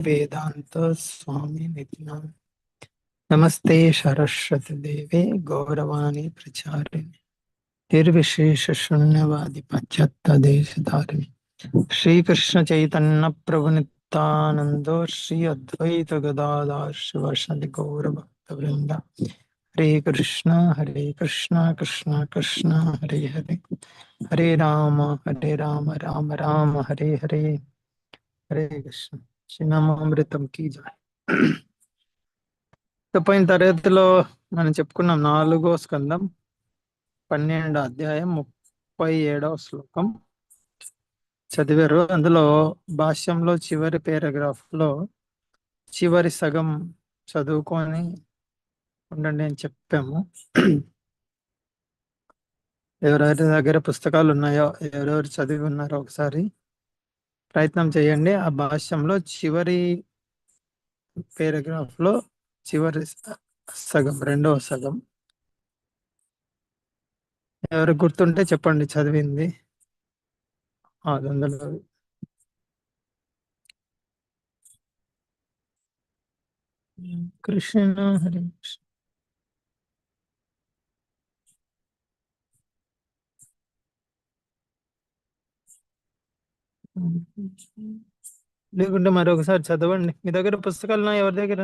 ವೇದಾಂತ ಸ್ವಾಮಿ ನಿತ್ಯ ನಮಸ್ತೆ ಸರಸ್ವತಿ ದೇವಿ ಗೌರವಾಣಿ ಪ್ರಚಾರಿಣಿ ನಿರ್ವಿಶೇಷ ಶೂನ್ಯವಾದಿ ಪಶ್ಚಾತ್ತ ದೇಶಧಾರಿಣಿ ಶ್ರೀಕೃಷ್ಣ ಚೈತನ್ಯ ಪ್ರಭು ನಿತ್ಯಾನಂದೋ ಶ್ರೀ ಅದ್ವೈತ ಗದಾಧಾರ ಶಿವ ಸದಿ ಗೌರಭಕ್ತ ವೃಂದ ಹರೇ ಕೃಷ್ಣ ಹರೇ ಕೃಷ್ಣ ಕೃಷ್ಣ ಕೃಷ್ಣ ಹರೇ ಹರೇ ಹರೇ ರಾಮ ಹರೇ ರಾಮ ರಾಮ ರಾಮ ಹರೇ ಹರೇ ಹರೇ ಕೃಷ್ಣ హరే కీ జాయ్ పోయిన తరగతిలో మనం చెప్పుకున్నాం నాలుగో స్కందం పన్నెండో అధ్యాయం ముప్పై ఏడవ శ్లోకం చదివారు అందులో భాష్యంలో చివరి పేరాగ్రాఫ్లో చివరి సగం చదువుకొని ఉండండి అని చెప్పాము ఎవరెవరి దగ్గర పుస్తకాలు ఉన్నాయో ఎవరెవరు చదివి ఉన్నారో ఒకసారి ప్రయత్నం చేయండి. ఆ భాష్యంలో చివరి పారాగ్రాఫ్లో చివరి సగం రెండవ సగం. ఎవరు గుర్తుంటే చెప్పండి చదివింది. అందులో కృష్ణ హరి కృష్ణ. లేకుంటే మరొకసారి చదవండి. మీ దగ్గర పుస్తకాలు ఎవరి దగ్గర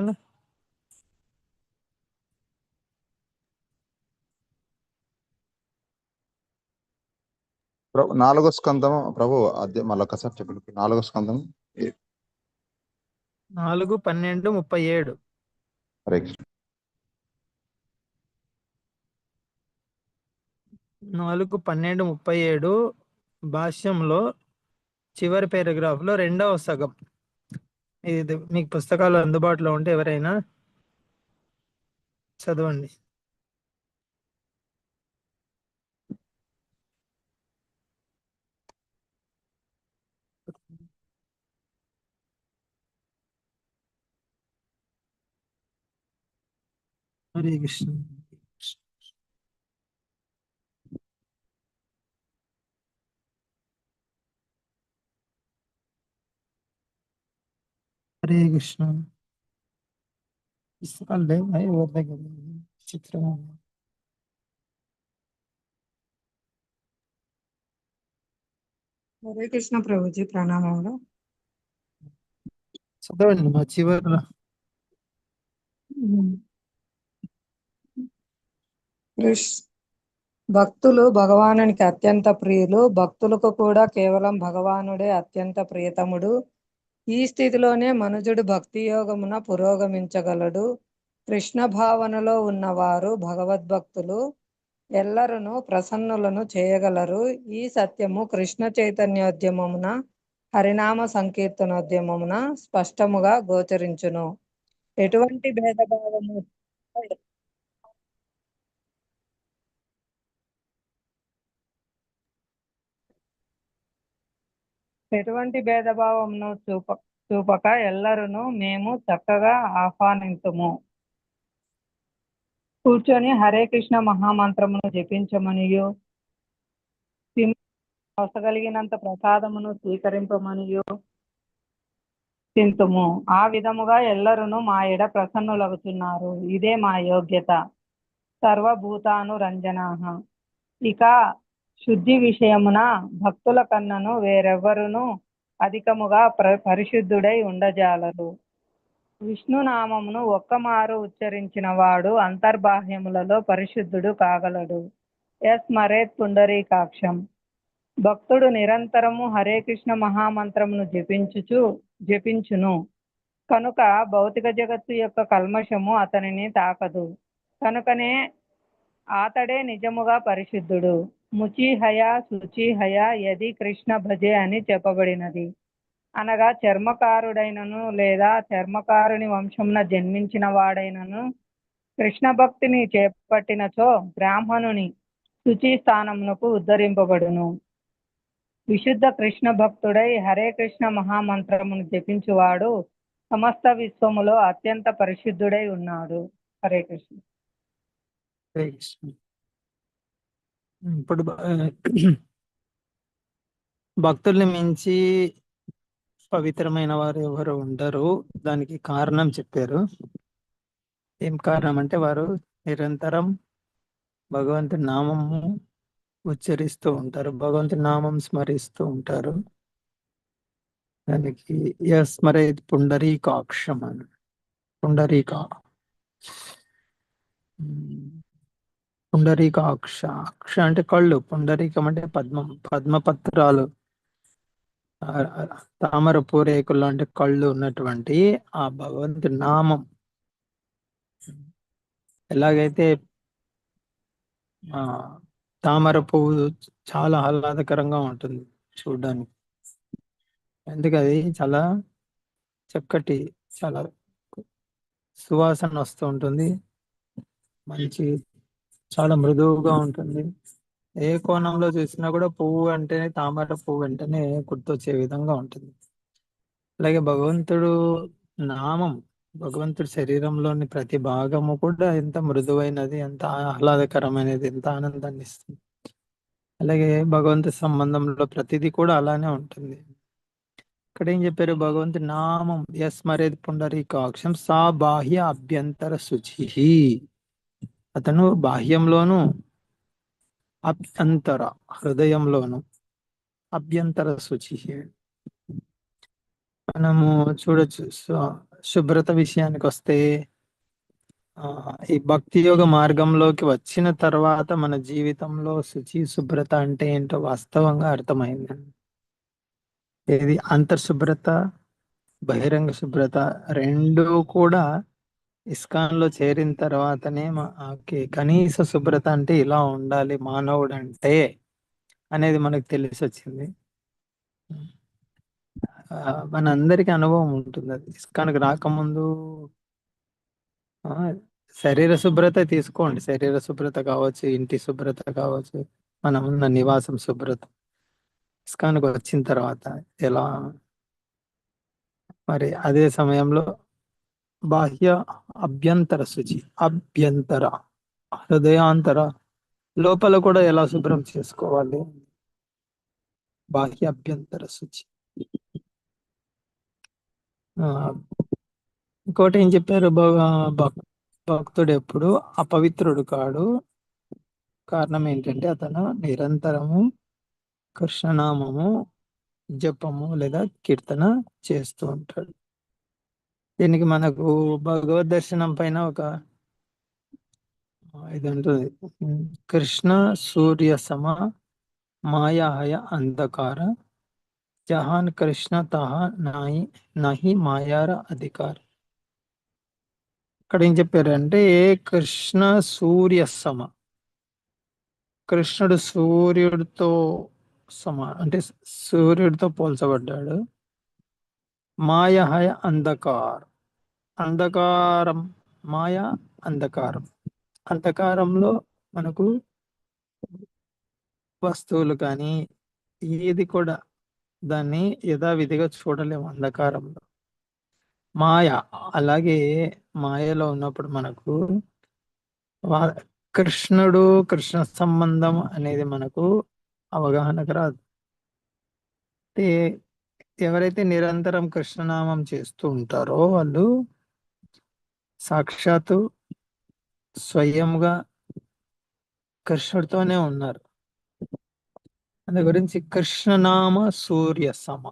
ప్రభు నాలుగో స్కందము ప్రభు అదే మళ్ళొకసారి చెప్పండి. నాలుగో స్కందం నాలుగు పన్నెండు ముప్పై ఏడు. నాలుగు పన్నెండు ముప్పై ఏడు భాష్యంలో చివరి పారాగ్రాఫ్లో రెండవ సగం. ఇది మీకు పుస్తకాలు అందుబాటులో ఉంటే ఎవరైనా చదవండి. హరే కృష్ణ. హరే కృష్ణ. పుస్తకాలు లేవు ఎవరి దగ్గర? చిత్రం హరే కృష్ణ ప్రభుజీ ప్రణామాలు. చదవండి మా చివరిలో. భక్తులు భగవానునికి అత్యంత ప్రియులు. భక్తులకు కూడా కేవలం భగవానుడే అత్యంత ప్రియతముడు. ఈ స్థితిలోనే మనుజుడు భక్తి యోగమున పురోగమించగలడు. కృష్ణ భావనలో ఉన్నవారు భగవద్భక్తులు ఎల్లరును ప్రసన్నులను చేయగలరు. ఈ సత్యము కృష్ణ చైతన్యోద్యమమున హరినామ సంకీర్తనోద్యమమున స్పష్టముగా గోచరించును. ఎటువంటి భేదభావము ఎటువంటి భేదభావమును చూప చూపక ఎల్లరును మేము చక్కగా ఆహ్వానించము కూర్చొని హరే కృష్ణ మహామంత్రమును జపించమనియు. అవసగలిగినంత ప్రసాదమును స్వీకరింపమనియు. చింతుము ఆ విధముగా ఎల్లరును మా ఎడ ప్రసన్నులవుతున్నారు ఇదే మా యోగ్యత. సర్వభూతాను రంజనాహ ఇక శుద్ధి విషయమున భక్తుల కన్నను వేరెవ్వరును అధికముగా ప్ర పరిశుద్ధుడై ఉండజాలరు. విష్ణునామమును ఒక్కమారు ఉచ్చరించిన వాడు అంతర్బాహ్యములలో పరిశుద్ధుడు కాగలడు. ఎస్. మరేత్ పుండరీకాక్షం. భక్తుడు నిరంతరము హరే కృష్ణ మహామంత్రమును జపించుచు జపించును. కనుక భౌతిక జగత్తు యొక్క కల్మషము అతనిని తాకదు. కనుకనే అతడే నిజముగా పరిశుద్ధుడు. ముచిహయ శుచిహయ యది కృష్ణ భజే అని చెప్పబడినది. అనగా చర్మకారుడైనను లేదా చర్మకారుని వంశమున జన్మించిన వాడైనను కృష్ణ భక్తిని చేపట్టినచో బ్రాహ్మణుని శుచి స్థానమునకు ఉద్ధరింపబడును. విశుద్ధ కృష్ణ భక్తుడై హరే కృష్ణ మహామంత్రమును జపించువాడు సమస్త విశ్వములో అత్యంత పరిశుద్ధుడై ఉన్నాడు. హరే కృష్ణ. హరే కృష్ణ. ఇప్పుడు భక్తుల్ని మించి పవిత్రమైన వారు ఎవరు ఉండరు. దానికి కారణం చెప్పారు. ఏం కారణం అంటే వారు నిరంతరం భగవంతు నామము ఉచ్చరిస్తూ ఉంటారు. భగవంతు నామం స్మరిస్తూ ఉంటారు. దానికి స్మరే పుండరీకాక్షం అని. పుండరీకా. పుండరీకాక్ష అక్ష అంటే కళ్ళు పుండరీకం అంటే పద్మం పద్మపత్రాలు. తామర పూరేకులు అంటే కళ్ళు ఉన్నటువంటి ఆ భగవంతుడి నామం. ఎలాగైతే ఆ తామర పువ్వు చాలా ఆహ్లాదకరంగా ఉంటుంది చూడడానికి. ఎందుకది? చాలా చక్కటి చాలా సువాసన వస్తూ ఉంటుంది. మంచి చాలా మృదువుగా ఉంటుంది. ఏ కోణంలో చూసినా కూడా పువ్వు అంటేనే తామర పువ్వు వెంటనే గుర్తొచ్చే విధంగా ఉంటుంది. అలాగే భగవంతుడు నామం భగవంతుడి శరీరంలోని ప్రతి భాగము కూడా ఎంత మృదువైనది ఎంత ఆహ్లాదకరమైనది ఎంత ఆనందాన్ని ఇస్తుంది. అలాగే భగవంతు సంబంధంలో ప్రతిదీ కూడా అలానే ఉంటుంది. ఇక్కడ ఏం చెప్పారు? భగవంతు నామం యస్మరేది పుండరీకాక్షం సా బాహ్య అభ్యంతర శుచి. అతను బాహ్యంలోను అభ్యంతర హృదయంలోను అభ్యంతర శుచి. మనము చూడొచ్చు శుభ్రత విషయానికి వస్తే ఈ భక్తి యోగ మార్గంలోకి వచ్చిన తర్వాత మన జీవితంలో శుచి శుభ్రత అంటే ఏంటో వాస్తవంగా అర్థమైంది. ఏది? అంతర్శుభ్రత బహిరంగ శుభ్రత రెండు కూడా ఇస్కాన్లో చేరిన తర్వాతనే కనీస శుభ్రత అంటే ఇలా ఉండాలి మానవుడు అంటే అనేది మనకు తెలిసి వచ్చింది మన మనందరికీ అనుభవం ఉంటుంది అది. ఇస్కాన్కి రాకముందు శరీర శుభ్రత తీసుకోండి. శరీర శుభ్రత కావచ్చు ఇంటి శుభ్రత కావచ్చు మనం ఉన్న నివాసం శుభ్రత. ఇస్కాన్కి వచ్చిన తర్వాత ఎలా? మరి అదే సమయంలో బాహ్య అభ్యంతర శుచి అభ్యంతర హృదయాంతర లోపల కూడా ఎలా శుభ్రం చేసుకోవాలి? బాహ్య అభ్యంతర శుచి. ఆ, ఇంకోటి ఏం చెప్పారు? భక్- భక్తుడు ఎప్పుడు అపవిత్రుడు కాడు. కారణం ఏంటంటే అతను నిరంతరము కృష్ణనామము జపము లేదా కీర్తన చేస్తూ ఉంటాడు. దీనికి మనకు భగవద్ దర్శనం పైన ఒక ఇది ఉంటుంది కృష్ణ సూర్య సమ మాయాహయ అంధకార జహాన్ కృష్ణ తహా నాయి నహి మాయార అధికార. ఇక్కడ ఏం చెప్పారంటే కృష్ణ సూర్య సమ. కృష్ణుడు సూర్యుడితో సమా అంటే సూర్యుడితో పోల్చబడ్డాడు. మాయహయ అంధకార్. అంధకారం మాయ అంధకారం. అంధకారంలో మనకు వస్తువులు కానీ ఏది కూడా దాన్ని యథావిధిగా చూడలేము అంధకారంలో. మాయ అలాగే మాయలో ఉన్నప్పుడు మనకు వా- కృష్ణుడు కృష్ణ సంబంధం అనేది మనకు అవగాహనకు రాదు. అంటే ఎవరైతే నిరంతరం కృష్ణనామం చేస్తూ ఉంటారో వాళ్ళు సాక్షాత్తు స్వయంగా కృష్ణుడితోనే ఉన్నారు. అందు గురించి కృష్ణనామ సూర్య సమ.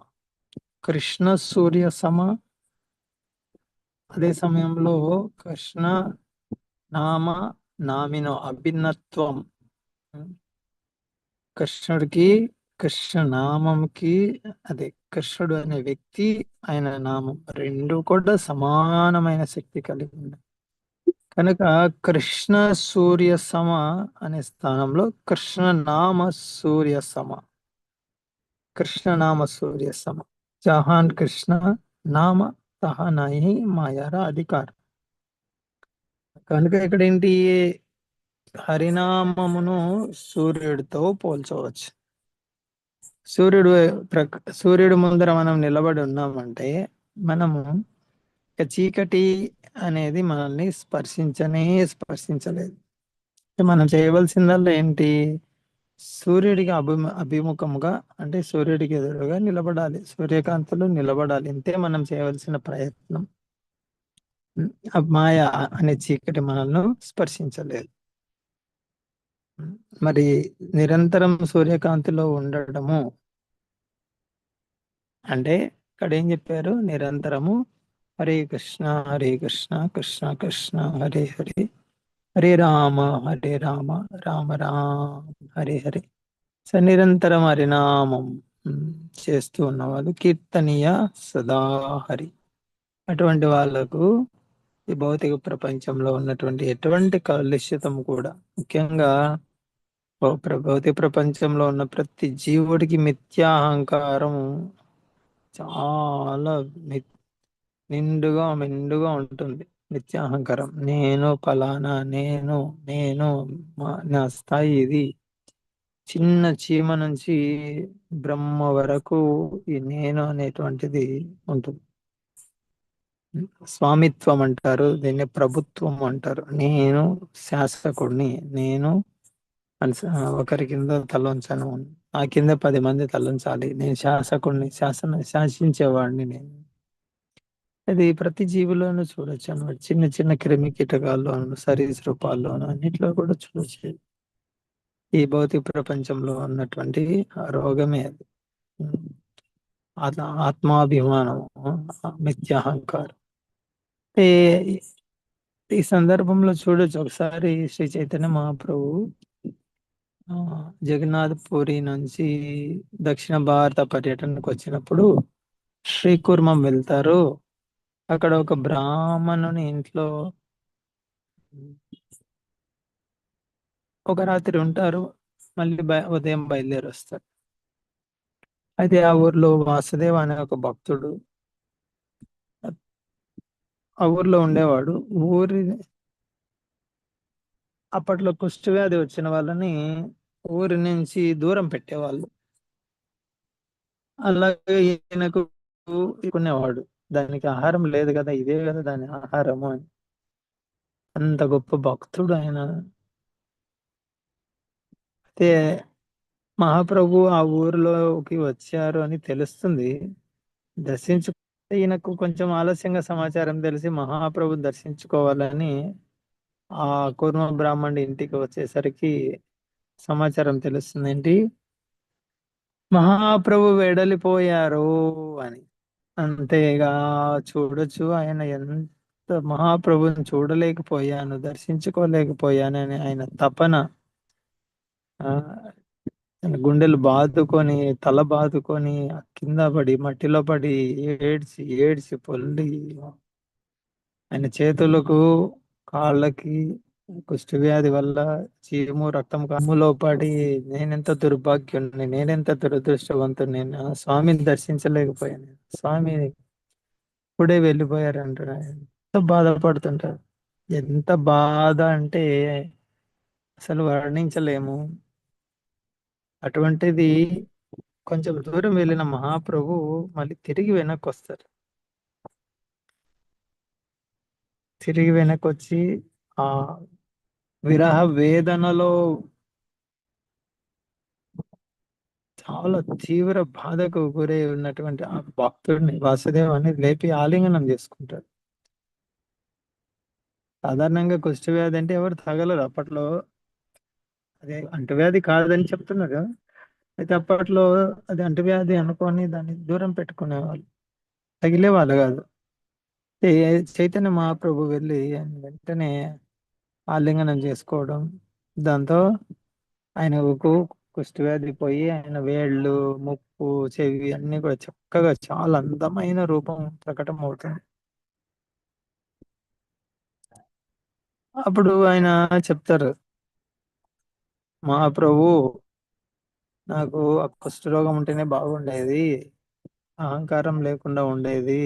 కృష్ణ సూర్య సమ. అదే సమయంలో కృష్ణ నామ నామినో అభిన్నత్వం. కృష్ణుడికి కృష్ణ నామంకి అదే కృష్ణుడు అనే వ్యక్తి ఆయన నామం రెండు కూడా సమానమైన శక్తి కలిగి ఉన్నాయి కనుక కృష్ణ సూర్య సమ అనే స్థానంలో కృష్ణ నామ సూర్య సమ. కృష్ణ నామ సూర్య సమ. జహాన్ కృష్ణ నామ తహ మాయార అధికారం. కనుక ఇక్కడ ఏంటి హరినామమును సూర్యుడితో పోల్చవచ్చు. సూర్యుడు సూర్యుడు ముందర మనం నిలబడి ఉన్నామంటే మనము చీకటి అనేది మనల్ని స్పర్శించనే స్పర్శించలేదు. మనం చేయవలసిందల్లా ఏంటి? సూర్యుడికి అభిము అభిముఖముగా అంటే సూర్యుడికి ఎదురుగా నిలబడాలి. సూర్యకాంతిలో నిలబడాలి. ఇంతే మనం చేయవలసిన ప్రయత్నం. మాయ అనే చీకటి మనల్ని స్పర్శించలేదు. మరి నిరంతరం సూర్యకాంతిలో ఉండడము. అంటే ఇక్కడ ఏం చెప్పారు? నిరంతరము. హరే కృష్ణ హరే కృష్ణ కృష్ణ కృష్ణ హరే హరే. హరే రామ హరే రామ రామ రామ హరే హరే. స నిరంతరం హరినామం చేస్తూ ఉన్నవాళ్ళు కీర్తనీయ సదా హరి. అటువంటి వాళ్ళకు ఈ భౌతిక ప్రపంచంలో ఉన్నటువంటి ఎటువంటి కాలుష్యతం కూడా ముఖ్యంగా భౌతిక ప్రపంచంలో ఉన్న ప్రతి జీవుడికి మిథ్యాహంకారం చాలా నిండుగా మెండుగా ఉంటుంది. నిత్యాహంకారం నేను ఫలానా నేను నేను మా- నా స్థాయి ఇది. చిన్న చీమ నుంచి బ్రహ్మ వరకు ఈ నేను అనేటువంటిది ఉంటుంది. స్వామిత్వం అంటారు దీన్ని ప్రభుత్వం అంటారు. నేను శాసకుడిని నేను ఒకరి కింద తలంచను. ఆ కింద పది మంది తలంచాలి. నేను శాసకుడిని శాసన శాసించేవాడిని నేను. అది ప్రతి జీవిలోనూ చూడొచ్చు అనమాట చిన్న చిన్న క్రిమి కీటకాల్లోను సరీసృపాల్లోను అన్నిట్లో కూడా చూడొచ్చు. ఈ భౌతిక ప్రపంచంలో ఉన్నటువంటి ఆ రోగమే అది. ఆత్మాభిమానము ఆత్మ ఆత్మాభిమానం మిథ్యాహంకారం. ఏ ఈ సందర్భంలో చూడొచ్చు. ఒకసారి శ్రీ చైతన్య మహాప్రభు ఆ, జగన్నాథ్ పూరి నుంచి దక్షిణ భారత పర్యటనకు వచ్చినప్పుడు శ్రీకుర్మం వెళ్తారు. అక్కడ ఒక బ్రాహ్మణుని ఇంట్లో ఒక రాత్రి ఉంటారు. మళ్ళీ బయ- ఉదయం బయలుదేరి వస్తారు అయితే ఆ ఊర్లో వాసుదేవ్ అనే ఒక భక్తుడు ఆ ఊర్లో ఉండేవాడు. ఊరి అప్పట్లో కుష్టి వ్యాధి వచ్చిన వాళ్ళని ఊరి నుంచి దూరం పెట్టేవాళ్ళు. అలాగే ఈయనకు కొనేవాడు. దానికి ఆహారం లేదు కదా ఇదే కదా దాని ఆహారము అని. అంత గొప్ప భక్తుడు ఆయన. అయితే మహాప్రభు ఆ ఊరిలోకి వచ్చారు అని తెలుస్తుంది. దర్శించు ఈయనకు కొంచెం ఆలస్యంగా సమాచారం తెలిసి మహాప్రభు దర్శించుకోవాలని ఆ కుర్మ బ్రాహ్మణుడి ఇంటికి వచ్చేసరికి సమాచారం తెలుస్తుంది. ఏంటి? మహాప్రభు వెడలిపోయారు అని. అంతేగా చూడొచ్చు ఆయన ఎంత మహాప్రభుని చూడలేకపోయాను దర్శించుకోలేకపోయాను అని ఆయన తపన ఆ గుండెలు బాదుకొని తల బాదుకొని కింద పడి మట్టిలో పడి ఏడ్చి ఏడ్చి పొల్లి. ఆయన చేతులకు కాళ్ళకి కుష్టి వ్యాధి వల్ల చీము రక్తం కమ్ములో పడి నేనెంత దుర్భాగ్యుని నేనెంత దురదృష్టవంతుని నేను ఆ స్వామిని దర్శించలేకపోయాను. స్వామి ఇప్పుడే వెళ్ళిపోయారంటారు ఆయన. ఎంత బాధపడుతుంటారు. ఎంత బాధ అంటే అసలు వర్ణించలేము. అటువంటిది కొంచెం దూరం వెళ్ళిన మహాప్రభు మళ్ళీ తిరిగి వెనక్కి వస్తారు తిరిగి వెనక్కి వచ్చి ఆ విరహ వేదనలో చాలా తీవ్ర బాధకు గురై ఉన్నటువంటి ఆ భక్తుడిని వాసుదేవాన్ని లేపి ఆలింగనం చేసుకుంటారు సాధారణంగా కుష్ఠవ్యాధి అంటే ఎవరు తగలరు. అప్పట్లో అదే అంటువ్యాధి కాదని చెప్తున్నారు. కదా. అయితే అప్పట్లో అది అంటువ్యాధి అనుకొని దాన్ని దూరం పెట్టుకునేవాళ్ళు. తగిలేవాళ్ళు కాదు. చైతన్య మహాప్రభు వెళ్ళి ఆయన వెంటనే ఆలింగనం చేసుకోవడం. దాంతో ఆయనకు కుష్టివ్యాధి పోయి ఆయన వేళ్ళు ముక్కు చెవి అన్ని కూడా చక్కగా చాలా అందమైన రూపం ప్రకటన అవుతుంది. అప్పుడు ఆయన చెప్తారు మహాప్రభు నాకు ఆ కుష్ఠరోగం ఉంటేనే బాగుండేది. అహంకారం లేకుండా ఉండేది.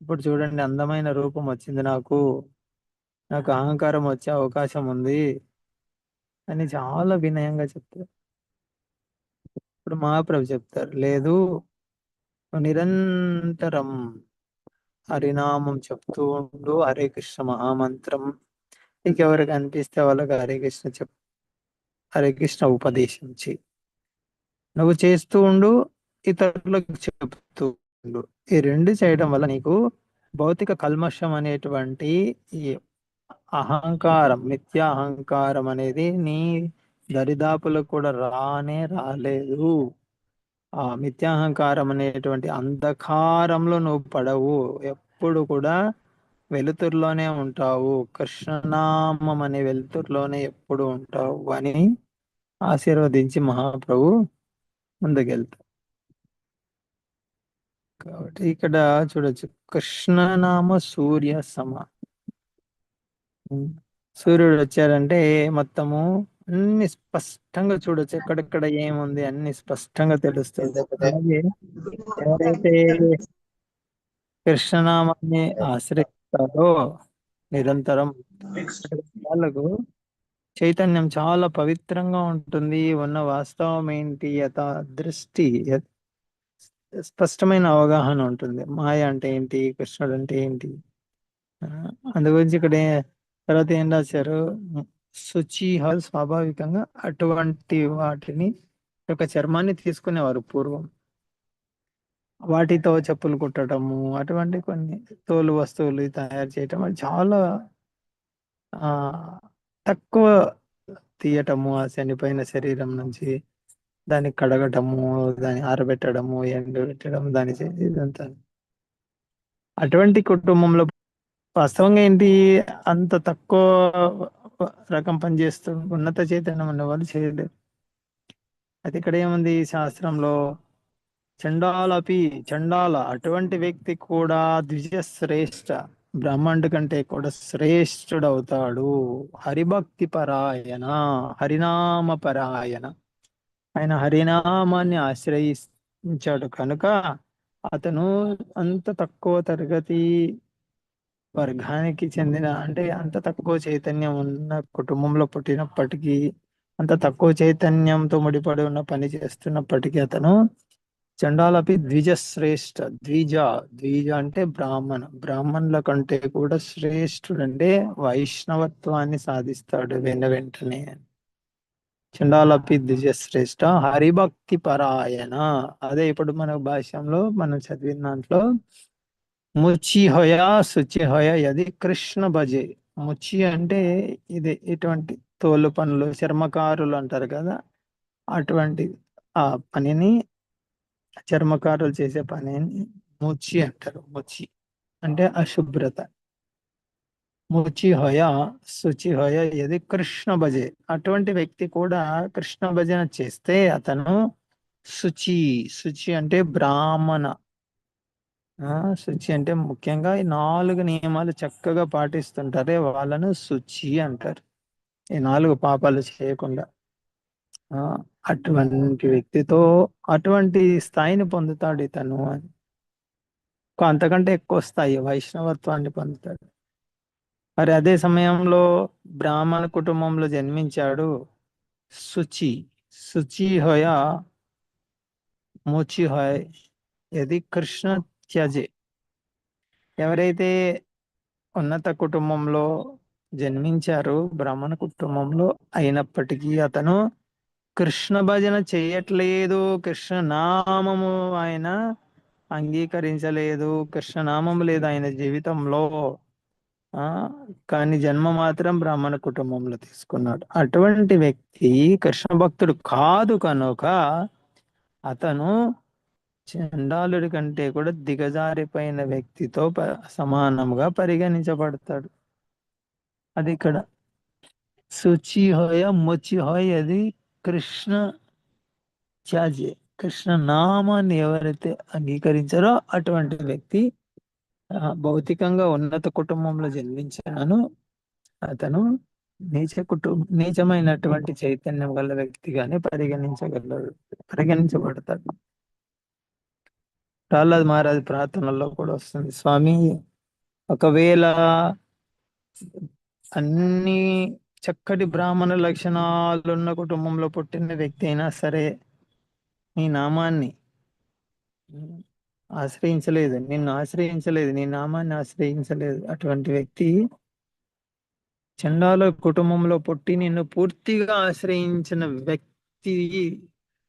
ఇప్పుడు చూడండి అందమైన రూపం వచ్చింది నాకు. నాకు అహంకారం వచ్చే అవకాశం ఉంది అని చాలా వినయంగా చెప్తారు. ఇప్పుడు మహాప్రభు చెప్తారు లేదు నిరంతరం హరినామం చెప్తూ ఉండు హరే కృష్ణ మహామంత్రం. ఇంకెవరికి అనిపిస్తే వాళ్ళకి హరే కృష్ణ చెప్ హరే కృష్ణ ఉపదేశించి. నువ్వు చేస్తూ ఉండు ఇతరులకు చెప్తూ ఉండు. ఈ రెండు చేయడం వల్ల నీకు భౌతిక కల్మషం అనేటువంటి ఈ అహంకారం మిథ్యా అహంకారం అనేది నీ దరిదాపులకు కూడా రానే రాలేదు. ఆ మిథ్యాహంకారం అనేటువంటి అంధకారంలో నువ్వు పడవు. ఎప్పుడు కూడా వెలుతురులోనే ఉంటావు. కృష్ణనామం అనే వెలుతురులోనే ఎప్పుడు ఉంటావు అని ఆశీర్వదించి మహాప్రభు ముందుకెళ్తారు కాబట్టి ఇక్కడ చూడొచ్చు. కృష్ణనామ సూర్య సమ. సూర్యుడు వచ్చారంటే మొత్తము అన్ని స్పష్టంగా చూడొచ్చు. ఎక్కడెక్కడ ఏముంది అన్ని స్పష్టంగా తెలుస్తుంది. అలాగే ఎవరైతే కృష్ణనామాన్ని ఆశ్రయిస్తారో నిరంతరం వాళ్ళకు చైతన్యం చాలా పవిత్రంగా ఉంటుంది. ఉన్న వాస్తవం ఏంటి? యథ దృష్టి స్పష్టమైన అవగాహన ఉంటుంది. మాయ అంటే ఏంటి? కృష్ణుడు అంటే ఏంటి? ఆ, అందు గురించి ఇక్కడ తర్వాత ఏం రాశారు? శుచి హాల్ స్వాభావికంగా అటువంటి వాటిని యొక్క చర్మాన్ని తీసుకునేవారు పూర్వం. వాటితో చెప్పులు కుట్టడము అటువంటి కొన్ని తోలు వస్తువులు తయారు చేయటం చాలా ఆ తక్కువ తీయటము ఆ చనిపోయిన శరీరం నుంచి దాన్ని కడగటము దాన్ని ఆరబెట్టడము ఎండబెట్టడం దాని ఇదంతా. అటువంటి కుటుంబంలో వాస్తవంగా ఏంటి? అంత తక్కువ రకం పని చేస్తూ ఉన్నత చైతన్యం ఉన్న వాళ్ళు చేయలేరు. అయితే ఇక్కడ ఏముంది? శాస్త్రంలో చండాలపి చండాల అటువంటి వ్యక్తి కూడా ద్విజ శ్రేష్ఠ బ్రహ్మాండు కంటే కూడా శ్రేష్ఠుడవుతాడు. హరిభక్తి పరాయణ హరినామ పరాయణ. ఆయన హరినామాన్ని ఆశ్రయించాడు కనుక అతను అంత తక్కువ తరగతి వర్గానికి చెందిన అంటే అంత తక్కువ చైతన్యం ఉన్న కుటుంబంలో పుట్టినప్పటికీ అంత తక్కువ చైతన్యంతో ముడిపడి ఉన్న పని చేస్తున్నప్పటికీ అతను చండాలపి ద్విజ శ్రేష్ఠ ద్విజ ద్విజ అంటే బ్రాహ్మణ. బ్రాహ్మణుల కంటే కూడా శ్రేష్ఠుడు అంటే వైష్ణవత్వాన్ని సాధిస్తాడు వెన్న వెంటనే. చండాలపి ద్విజ శ్రేష్ఠ హరిభక్తి పరాయణ. అదే ఇప్పుడు మన భాష్యంలో మనం చదివిన దాంట్లో ముచి హోయ యది అది కృష్ణ భజే. ముచి అంటే ఇది ఇటువంటి తోలు పనులు చర్మకారులు అంటారు కదా అటువంటి ఆ పనిని చర్మకారులు చేసే పనిని ముచ్చి అంటారు. ముచి అంటే అశుభ్రత. ముచి హోయ శుచి హోయ ఇది కృష్ణ భజే. అటువంటి వ్యక్తి కూడా కృష్ణ భజన చేస్తే అతను శుచి శుచి అంటే బ్రాహ్మణ. ఆ శుచి అంటే ముఖ్యంగా ఈ నాలుగు నియమాలు చక్కగా పాటిస్తుంటారే వాళ్ళను శుచి అంటారు. ఈ నాలుగు పాపాలు చేయకుండా. ఆ అటువంటి వ్యక్తితో అటువంటి స్థాయిని పొందుతాడు ఇతను అని. అంతకంటే ఎక్కువ స్థాయి వైష్ణవత్వాన్ని పొందుతాడు. మరి అదే సమయంలో బ్రాహ్మణ కుటుంబంలో జన్మించాడు శుచి శుచి హోయ ముచి హోయ్ ఇది కృష్ణ త్యజే. ఎవరైతే ఉన్నత కుటుంబంలో జన్మించారు బ్రాహ్మణ కుటుంబంలో అయినప్పటికీ అతను కృష్ణ భజన చేయట్లేదు కృష్ణ నామము ఆయన అంగీకరించలేదు కృష్ణ నామం లేదు ఆయన జీవితంలో. ఆ కానీ జన్మ మాత్రం బ్రాహ్మణ కుటుంబంలో తీసుకున్నాడు. అటువంటి వ్యక్తి కృష్ణ భక్తుడు కాదు కనుక అతను చండాలుడి కంటే కూడా దిగజారిపోయిన వ్యక్తితో సమానముగా సమానంగా పరిగణించబడతాడు. అది ఇక్కడ. శుచి హోయ మొచ్చి హోయ్ అది కృష్ణ త్యాజే కృష్ణ నామాన్ని ఎవరైతే అంగీకరించారో అటువంటి వ్యక్తి భౌతికంగా ఉన్నత కుటుంబంలో జన్మించాను. అతను నీచ కుటుంబ నీచమైనటువంటి చైతన్యం గల వ్యక్తిగానే పరిగణించగలడు పరిగణించబడతాడు. ప్రహ్లాద్ మహారాజ్ ప్రార్థనలో కూడా వస్తుంది స్వామి ఒకవేళ అన్ని చక్కటి బ్రాహ్మణ లక్షణాలున్న కుటుంబంలో పుట్టిన వ్యక్తి అయినా సరే నీ నామాన్ని ఆశ్రయించలేదు నిన్ను ఆశ్రయించలేదు నీ నామాన్ని ఆశ్రయించలేదు. అటువంటి వ్యక్తి చండాల కుటుంబంలో పుట్టి నిన్ను పూర్తిగా ఆశ్రయించిన వ్యక్తి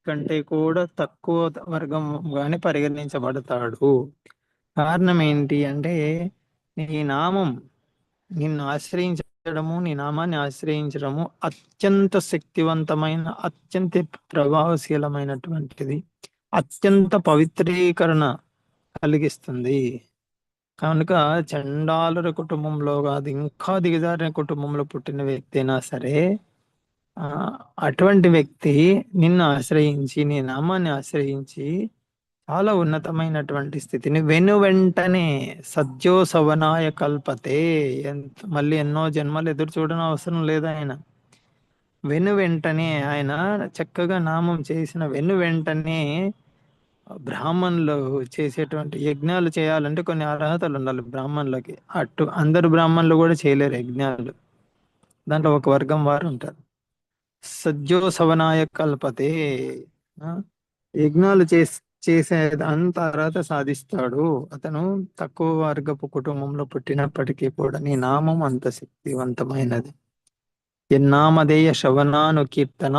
కంటే కూడా తక్కువ వర్గంగానే పరిగణించబడతాడు. కారణం ఏంటి అంటే నీ నామం నిన్ను ఆశ్రయించడము నీ నామాన్ని ఆశ్రయించడము అత్యంత శక్తివంతమైన అత్యంత ప్రభావశీలమైనటువంటిది. అత్యంత పవిత్రీకరణ కలిగిస్తుంది. కనుక చండాలుర కుటుంబంలో కాదు ఇంకా దిగజారిన కుటుంబంలో పుట్టిన వ్యక్తి అయినా సరే ఆ అటువంటి వ్యక్తి నిన్ను ఆశ్రయించి నీ నామాన్ని ఆశ్రయించి చాలా ఉన్నతమైనటువంటి స్థితిని వెను వెంటనే సద్యో సవనాయ కల్పతే ఎంత మళ్ళీ ఎన్నో జన్మలు ఎదురు చూడడం అవసరం లేదు ఆయన. వెను వెంటనే ఆయన చక్కగా నామం చేసిన వెను వెంటనే బ్రాహ్మణులు చేసేటువంటి యజ్ఞాలు చేయాలంటే కొన్ని అర్హతలు ఉండాలి బ్రాహ్మణులకి. అటు అందరు బ్రాహ్మణులు కూడా చేయలేరు యజ్ఞాలు. దాంట్లో ఒక వర్గం వారు ఉంటారు. సజ్జో సవనాయ కల్పతే యజ్ఞాలు చేసి చేసే తర్వాత సాధిస్తాడు. అతను తక్కువ వర్గపు కుటుంబంలో పుట్టినప్పటికీ కూడా నీ నామం అంత శక్తివంతమైనది. ఎన్నామధేయ శవనాను కీర్తన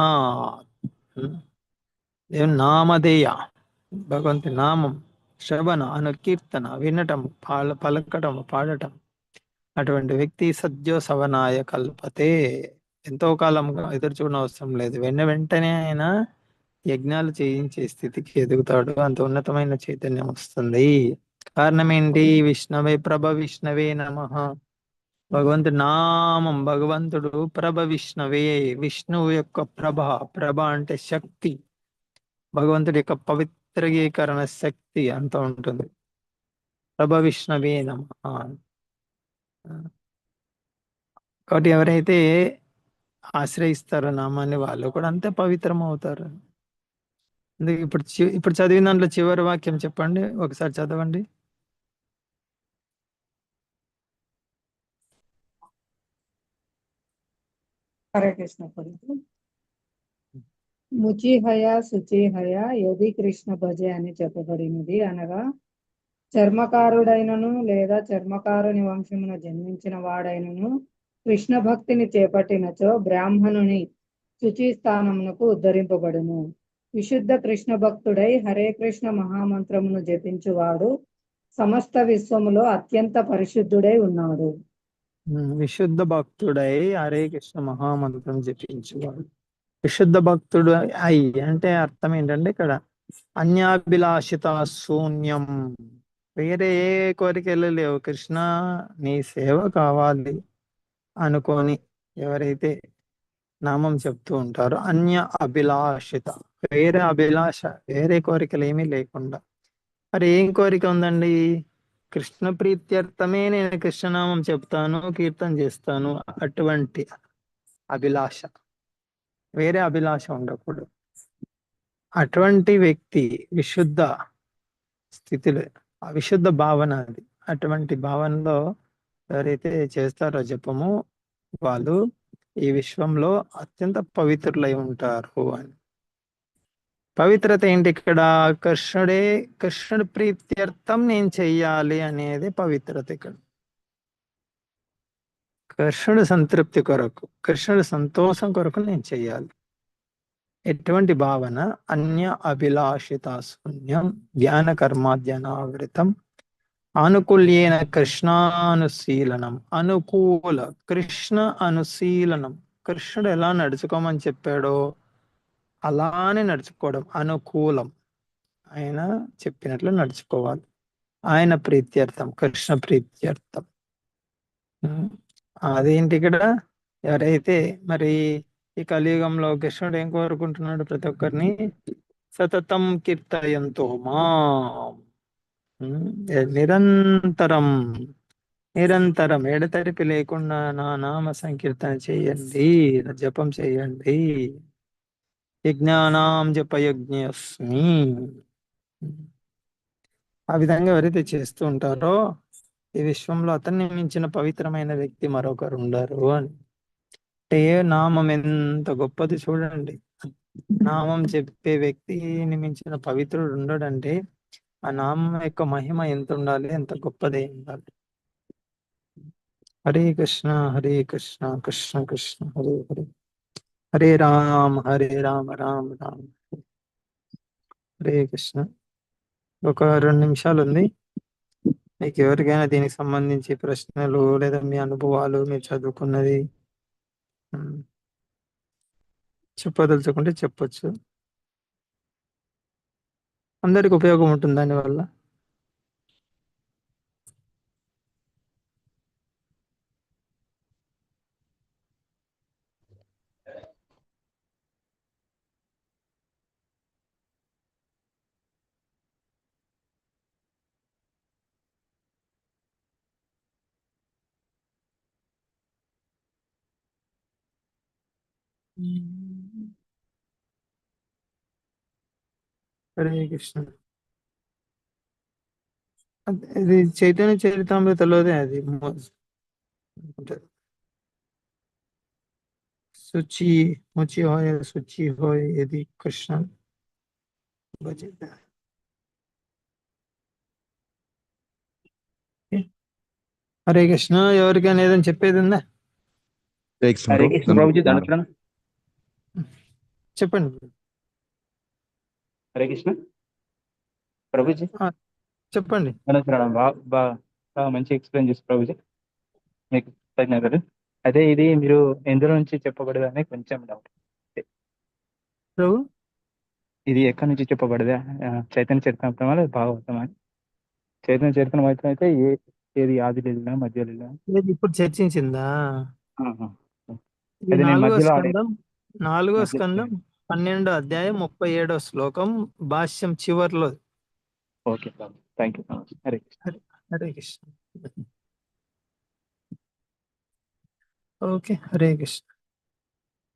నామధేయ భగవంతు నామం శ్రవణ అను కీర్తన వినటం పాల పలకటం పాడటం. అటువంటి వ్యక్తి సద్యో సవనాయ కల్పతే ఎంతో కాలంగా ఎదురు చూడనవసరం అవసరం లేదు. వెన్న వెంటనే ఆయన యజ్ఞాలు చేయించే స్థితికి ఎదుగుతాడు. అంత ఉన్నతమైన చైతన్యం వస్తుంది. కారణం ఏంటి విష్ణవే ప్రభ విష్ణవే నమ. భగవంతుడు నామం భగవంతుడు ప్రభ విష్ణవే. విష్ణువు యొక్క ప్రభ ప్రభ అంటే శక్తి. భగవంతుడి యొక్క పవిత్రీకరణ శక్తి అంత ఉంటుంది. ప్రభ విష్ణవే నమ. కాబట్టి ఎవరైతే ఆశ్రయిస్తారో నామాన్ని వాళ్ళు కూడా అంతే పవిత్రం అవుతారు అందుకే ఇప్పుడు ఇప్పుడు చదివిన దాంట్లో చివరి వాక్యం చెప్పండి ఒకసారి చదవండి. హరే ముచిహయ శుచిహయ యది కృష్ణ భజే అని చెప్పబడినది అనగా చర్మకారుడైనను లేదా చర్మకారుని వంశమున జన్మించిన వాడైనను కృష్ణ భక్తిని చేపట్టినచో బ్రాహ్మణుని శుచి స్థానమునకు ఉద్ధరింపబడును. విశుద్ధ కృష్ణ భక్తుడై హరే కృష్ణ మహామంత్రమును జపించువాడు. సమస్త విశ్వములో అత్యంత పరిశుద్ధుడై ఉన్నాడు. విశుద్ధ భక్తుడై హరే కృష్ణ మహామంత్రం జపించువాడు. విశుద్ధ భక్తుడు అయి అంటే అర్థం ఏంటంటే ఇక్కడ అన్యాభిలాషిత శూన్యం. వేరే ఏ కోరికలు లేవు. కృష్ణ నీ సేవ కావాలి అనుకొని ఎవరైతే నామం చెప్తూ ఉంటారు. అన్య అభిలాషిత. వేరే అభిలాష వేరే కోరికలు ఏమీ లేకుండా. మరి ఏం కోరిక ఉందండి? కృష్ణ ప్రీత్యర్థమే నేను కృష్ణనామం చెప్తాను కీర్తన చేస్తాను అటువంటి అభిలాష. వేరే అభిలాష ఉండకూడదు. అటువంటి వ్యక్తి విశుద్ధ స్థితిలో ఆ విశుద్ధ భావన అది. అటువంటి భావనలో ఎవరైతే చేస్తారో జపము వాళ్ళు ఈ విశ్వంలో అత్యంత పవిత్రులై ఉంటారు అని. పవిత్రత ఏంటి ఇక్కడ కృష్ణుడే కృష్ణుడి ప్రీత్యర్థం నేను చెయ్యాలి అనేది పవిత్రత ఇక్కడ. కృష్ణుడు సంతృప్తి కొరకు కృష్ణుడు సంతోషం కొరకు నేను చెయ్యాలి. ఎటువంటి భావన? అన్య అభిలాషిత శూన్యం ధ్యాన కర్మాధ్యనావృతం ఆనుకూల్యేన కృష్ణానుశీలనం. అనుకూల కృష్ణ అనుశీలనం. కృష్ణుడు ఎలా నడుచుకోమని చెప్పాడో అలానే నడుచుకోవడం. అనుకూలం. ఆయన చెప్పినట్లు నడుచుకోవాలి. ఆయన ప్రీత్యర్థం కృష్ణ ప్రీత్యర్థం. అదేంటి ఇక్కడ? ఎవరైతే మరి ఈ కలియుగంలో కృష్ణుడు ఏం కోరుకుంటున్నాడు ప్రతి ఒక్కరిని? సతతం కీర్తయంతో మా. నిరంతరం నిరంతరం ఎడతెరిపి లేకుండా నా నామ సంకీర్తన చేయండి జపం చేయండి. యజ్ఞానాం జపయజ్ఞస్మి. ఆ విధంగా ఎవరైతే చేస్తూ ఉంటారో ఈ విశ్వంలో అతన్ని మించిన పవిత్రమైన వ్యక్తి మరొకరు ఉండరు అని. అంటే నామం ఎంత గొప్పది చూడండి. నామం చెప్పే వ్యక్తిని మించిన పవిత్రుడు ఉండడంటే ఆ నామం యొక్క మహిమ ఎంత ఉండాలి ఎంత గొప్పది ఉండాలి హరే కృష్ణ హరే కృష్ణ కృష్ణ కృష్ణ హరే హరే. హరే రామ హరే రామ రామ రామ. హరే. కృష్ణ. ఒక రెండు నిమిషాలు ఉంది. మీకు ఎవరికైనా దీనికి సంబంధించి ప్రశ్నలు లేదా మీ అనుభవాలు మీరు చదువుకున్నది చెప్పదలుచుకుంటే చెప్పొచ్చు. అందరికి ఉపయోగం ఉంటుంది దానివల్ల హరే కృష్ణ. అదే- ఇది చైతన్య చరితామృతలోదే అది. శుచి ముచి హోయ్ శుచి హోయ్ ఇది కృష్ణ. భజిత హరే కృష్ణ ఎవరికైనా ఏదైనా చెప్పేది ఉందా? చెప్పండి. హరే కృష్ణ. ప్రభుజీ. చెప్పండి. బాగా మంచి ఎక్స్ప్లెయిన్ చేసి ప్రభుజీ. మీకు ధన్యవాదాలు. అదే ఇది మీరు ఎందులో నుంచి చెప్పబడదని కొంచెం డౌట్ ప్రభు. ఇది ఎక్కడి నుంచి చెప్పబడదా? చైతన్య చరిత్ర లేదా అని చైతన్య చరిత్ర మాత్రం అయితే ఏ ఏది ఆది లీల మధ్య లీల ఇప్పుడు చర్చించిందా? నాలుగో స్కందం పన్నెండో అధ్యాయం ముప్పై ఏడో శ్లోకం భాష్యం చివర్లో. Okay thank you. Hare Krishna. Hare Krishna. Okay Hare Krishna.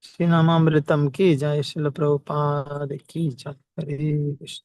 శ్రీనామామృతం కి జయ శిల ప్రభుపాద కి జయ హరే కృష్ణ.